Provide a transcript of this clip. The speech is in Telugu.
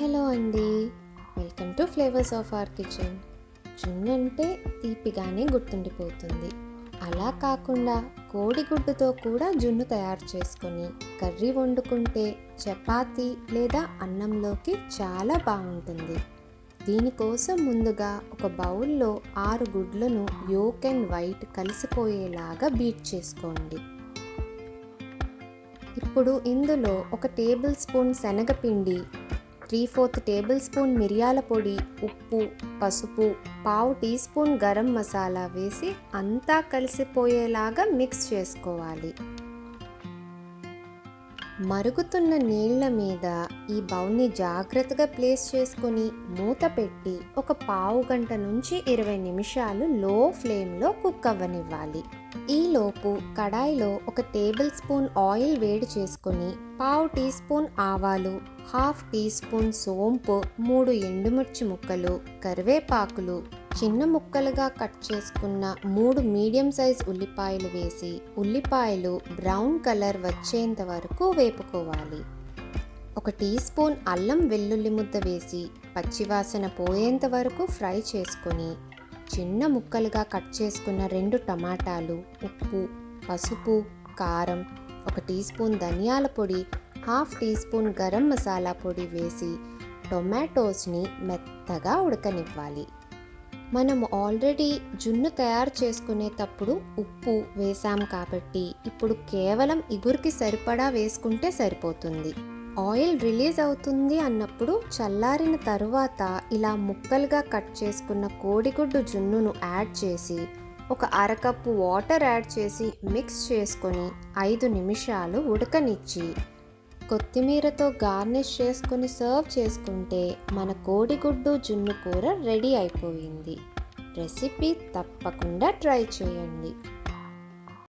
హలో అండి. Welcome to flavours of our kitchen. జున్ను అంటే తీపిగానే గుర్తుండిపోతుంది. అలా కాకుండా కోడిగుడ్డుతో కూడా జున్ను తయారు చేసుకొని కర్రీ వండుకుంటే చపాతి లేదా అన్నంలోకి చాలా బాగుంటుంది. దీనికోసం ముందుగా ఒక బౌల్లో ఆరు గుడ్లను యోక్ అండ్ వైట్ కలిసిపోయేలాగా బీట్ చేసుకోండి. ఇప్పుడు ఇందులో ఒక టేబుల్ స్పూన్ శనగపిండి త్రీ ఫోర్త్ టేబుల్ స్పూన్ మిరియాల పొడి ఉప్పు పసుపు పావు టీ స్పూన్ గరం మసాలా వేసి అంతా కలిసిపోయేలాగా మిక్స్ చేసుకోవాలి. మరుగుతున్న నీళ్ళ మీద ఈ బౌల్ని జాగ్రత్తగా ప్లేస్ చేసుకొని మూత పెట్టి ఒక పావు గంట నుంచి ఇరవై నిమిషాలు లో ఫ్లేమ్లో కుక్ అవ్వనివ్వాలి. ఈలోపు కడాయిలో ఒక టేబుల్ స్పూన్ ఆయిల్ వేడి చేసుకొని పావు టీ స్పూన్ ఆవాలు హాఫ్ టీ స్పూన్ సోంపు మూడు ఎండుమిర్చి ముక్కలు కరివేపాకులు చిన్న ముక్కలుగా కట్ చేసుకున్న మూడు మీడియం సైజ్ ఉల్లిపాయలు వేసి ఉల్లిపాయలు బ్రౌన్ కలర్ వచ్చేంత వరకు వేపుకోవాలి. ఒక టీ స్పూన్ అల్లం వెల్లుల్లి ముద్ద వేసి పచ్చివాసన పోయేంత వరకు ఫ్రై చేసుకొని చిన్న ముక్కలుగా కట్ చేసుకున్న రెండు టమాటాలు ఉప్పు పసుపు కారం ఒక టీ స్పూన్ ధనియాల పొడి half teaspoon garam masala పొడి వేసి టొమాటోస్ని మెత్తగా ఉడకనివ్వాలి. మనం ఆల్రెడీ జున్ను తయారు చేసుకునేటప్పుడు ఉప్పు వేసాం కాబట్టి ఇప్పుడు కేవలం ఇగురికి సరిపడా వేసుకుంటే సరిపోతుంది. ఆయిల్ రిలీజ్ అవుతుంది అన్నప్పుడు చల్లారిన తరువాత ఇలా ముక్కలుగా కట్ చేసుకున్న కోడిగుడ్డు జున్నును యాడ్ చేసి ఒక అరకప్పు వాటర్ యాడ్ చేసి మిక్స్ చేసుకొని ఐదు నిమిషాలు ఉడకనిచ్చి కొత్తిమీరతో గార్నిష్ చేసుకుని సర్వ్ చేసుకుంటే మన కోడిగుడ్డు జున్ను కూర రెడీ అయిపోయింది. రెసిపీ తప్పకుండా ట్రై చేయండి.